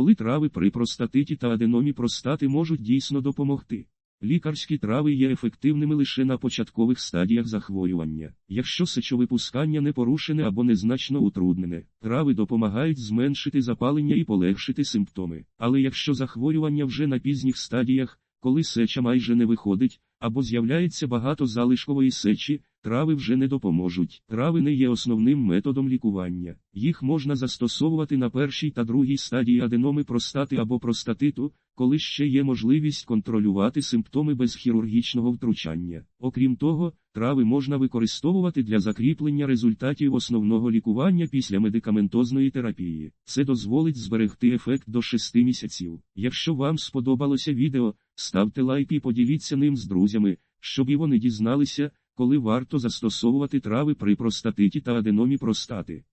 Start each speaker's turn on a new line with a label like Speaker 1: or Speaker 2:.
Speaker 1: коли трави при простатиті та аденомі простати можуть дійсно допомогти. Лікарські трави є ефективними лише на початкових стадіях захворювання. Якщо сечовипускання не порушене або незначно утруднене, трави допомагають зменшити запалення і полегшити симптоми. Але якщо захворювання вже на пізніх стадіях, коли сеча майже не виходить, або з'являється багато залишкової сечі, трави вже не допоможуть. Трави не є основним методом лікування. Їх можна застосовувати на першій та другій стадії аденоми простати або простатиту, коли ще є можливість контролювати симптоми без хірургічного втручання. Окрім того, трави можна використовувати для закріплення результатів основного лікування після медикаментозної терапії. Це дозволить зберегти ефект до 6 місяців. Якщо вам сподобалося відео, ставте лайк і поділіться ним з друзями, щоб і вони дізналися, коли варто застосовувати трави при простатиті та аденомі простати.